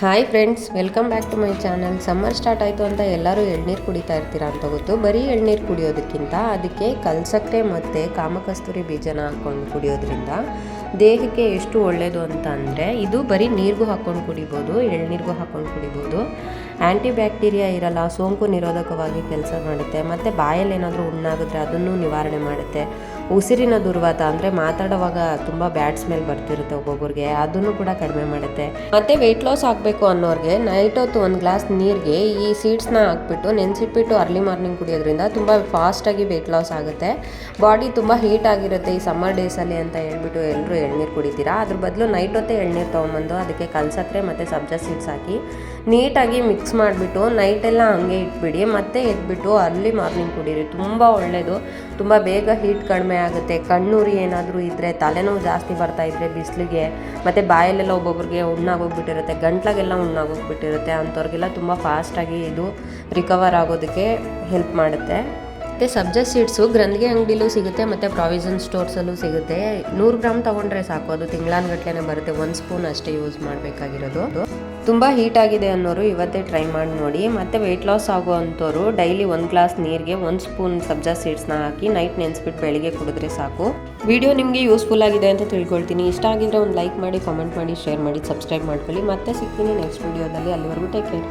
Hi friends welcome back to my channel summer start ಆಯಿತು ಅಂತ ಎಲ್ಲರೂ ಎಳ್ನೀರು ಕುಡಿತಾ ಇರ್ತೀರಾ ಅಂತ ಗೊತ್ತು. ಬರೀ ಎಳ್ನೀರು ಕುಡಿಯೋದಕ್ಕಿಂತ ಅದಕ್ಕೆ ಕಲ್ಸಕ್ಕರೆ ಮತ್ತು ಕಾಮಕಸ್ತೂರಿ ಬೀಜನ ಹಾಕ್ಕೊಂಡು ಕುಡಿಯೋದ್ರಿಂದ ದೇಹಕ್ಕೆ ಎಷ್ಟು ಒಳ್ಳೆಯದು ಅಂತ ಅಂದರೆ ಇದು ಬರೀ ನೀರಿಗೂ ಹಾಕ್ಕೊಂಡು ಕುಡಿಬೋದು, ಎಳ್ನೀರಿಗೂ ಹಾಕ್ಕೊಂಡು ಕುಡಿಬೋದು. ಆ್ಯಂಟಿ ಬ್ಯಾಕ್ಟೀರಿಯಾ ಇರಲ್ಲ, ಸೋಂಕು ನಿರೋಧಕವಾಗಿ ಕೆಲಸ ಮಾಡುತ್ತೆ. ಮತ್ತು ಬಾಯಲ್ಲಿ ಏನಾದರೂ ಹುಣ್ಣಾಗಿದ್ರೆ ಅದನ್ನು ನಿವಾರಣೆ ಮಾಡುತ್ತೆ. ಉಸಿರಿನ ದುರ್ವಾತ ಅಂದರೆ ಮಾತಾಡುವಾಗ ತುಂಬ ಬ್ಯಾಡ್ ಸ್ಮೆಲ್ ಬರ್ತಿರುತ್ತೆ ಒಬ್ಬೊಬ್ಬರಿಗೆ. ಅದನ್ನು ಕೂಡ ಕಡಿಮೆ ಮಾಡುತ್ತೆ. ಮತ್ತು ವೆಯ್ಟ್ ಲಾಸ್ ಆಗಬೇಕು ಅನ್ನೋರಿಗೆ ನೈಟ್ ಹೊತ್ತು ಒಂದು ಗ್ಲಾಸ್ ನೀರಿಗೆ ಈ ಸೀಡ್ಸ್ನ ಹಾಕ್ಬಿಟ್ಟು ನೆನೆಸಿಟ್ಬಿಟ್ಟು ಅರ್ಲಿ ಮಾರ್ನಿಂಗ್ ಕುಡಿಯೋದ್ರಿಂದ ತುಂಬ ಫಾಸ್ಟಾಗಿ ವೆಯ್ಟ್ ಲಾಸ್ ಆಗುತ್ತೆ. ಬಾಡಿ ತುಂಬ ಹೀಟ್ ಆಗಿರುತ್ತೆ ಈ ಸಮ್ಮರ್ ಡೇಸಲ್ಲಿ ಅಂತ ಹೇಳ್ಬಿಟ್ಟು ಎಲ್ಲರೂ ಎಳ್ನೀರು ಕುಡಿತೀರಾ? ಅದ್ರ ಬದಲು ನೈಟ್ ಹೊತ್ತೇ ಎಳ್ನೀರು ತೊಗೊಂಬಂದು ಅದಕ್ಕೆ ಕಲ್ಸಕ್ರೆ ಮತ್ತು ಸಬ್ಜಾ ಸೀಡ್ಸ್ ಹಾಕಿ ನೀಟಾಗಿ ಮಿಕ್ಸ್ ಮಾಡಿಬಿಟ್ಟು ನೈಟೆಲ್ಲ ಹಂಗೆ ಇಟ್ಬಿಡಿ. ಮತ್ತೆ ಎದ್ಬಿಟ್ಟು ಅರ್ಲಿ ಮಾರ್ನಿಂಗ್ ಕುಡೀರಿ. ತುಂಬ ಒಳ್ಳೆಯದು ತುಂಬ ಬೇಗ ಹೀಟ್ ಕಡಿಮೆ ಆಗುತ್ತೆ. ಕಣ್ಣೂರಿ ಏನಾದರೂ ಇದ್ದರೆ ತಲೆನೋವು ಜಾಸ್ತಿ ಬರ್ತಾ ಇದ್ದರೆ ಬಿಸಿಲಿಗೆ, ಮತ್ತು ಬಾಯಲ್ಲೆಲ್ಲ ಒಬ್ಬೊಬ್ರಿಗೆ ಹುಣ್ಣಾಗೋಗ್ಬಿಟ್ಟಿರುತ್ತೆ ಗಂಟ್ಲಾಗೆಲ್ಲ ಹುಣ್ಣಾಗೋಗ್ಬಿಟ್ಟಿರುತ್ತೆ ಅಂಥವ್ರಿಗೆಲ್ಲ ತುಂಬ ಫಾಸ್ಟಾಗಿ ಇದು ರಿಕವರ್ ಆಗೋದಕ್ಕೆ ಹೆಲ್ಪ್ ಮಾಡುತ್ತೆ. ಮತ್ತು ಸಬ್ಜಾ ಸೀಡ್ಸು ಗ್ರಂಥಿಗೆ ಅಂಗಡಿಲೂ ಸಿಗುತ್ತೆ, ಮತ್ತು ಪ್ರಾವಿಷನ್ ಸ್ಟೋರ್ಸಲ್ಲೂ ಸಿಗುತ್ತೆ. ನೂರು ಗ್ರಾಮ್ ತೊಗೊಂಡ್ರೆ ಸಾಕು. ಅದು ತಿಂಗಳಾನ್ಗಟ್ಲೆ ಬರುತ್ತೆ. ಒಂದು ಸ್ಪೂನ್ ಅಷ್ಟೇ ಯೂಸ್ ಮಾಡಬೇಕಾಗಿರೋದು. ತುಂಬ ಹೀಟ್ ಆಗಿದೆ ಅನ್ನೋರು ಇವತ್ತೇ ಟ್ರೈ ಮಾಡಿ ನೋಡಿ. ಮತ್ತು ವೆಯ್ಟ್ ಲಾಸ್ ಆಗೋ ಅಂಥವ್ರು ಡೈಲಿ ಒಂದು ಗ್ಲಾಸ್ ನೀರಿಗೆ ಒಂದು ಸ್ಪೂನ್ ಸಬ್ಜಾ ಸೀಡ್ಸ್ನ ಹಾಕಿ ನೈಟ್ ನೆನೆಸ್ಬಿಟ್ಟು ಬೆಳಿಗ್ಗೆ ಕುಡಿದ್ರೆ ಸಾಕು. ವಿಡಿಯೋ ನಿಮಗೆ ಯೂಸ್ಫುಲ್ ಆಗಿದೆ ಅಂತ ತಿಳ್ಕೊಳ್ತೀನಿ. ಇಷ್ಟ ಆಗಿದ್ರೆ ಒಂದು ಲೈಕ್ ಮಾಡಿ ಕಾಮೆಂಟ್ ಮಾಡಿ ಶೇರ್ ಮಾಡಿ ಸಬ್ಸ್ಕ್ರೈಬ್ ಮಾಡ್ಕೊಳ್ಳಿ. ಮತ್ತೆ ಸಿಗ್ತೀನಿ ನೆಕ್ಸ್ಟ್ ವಿಡಿಯೋದಲ್ಲಿ ಅಲ್ಲಿವರೆಗೂ ಟೇಕ್ ಕೇರ್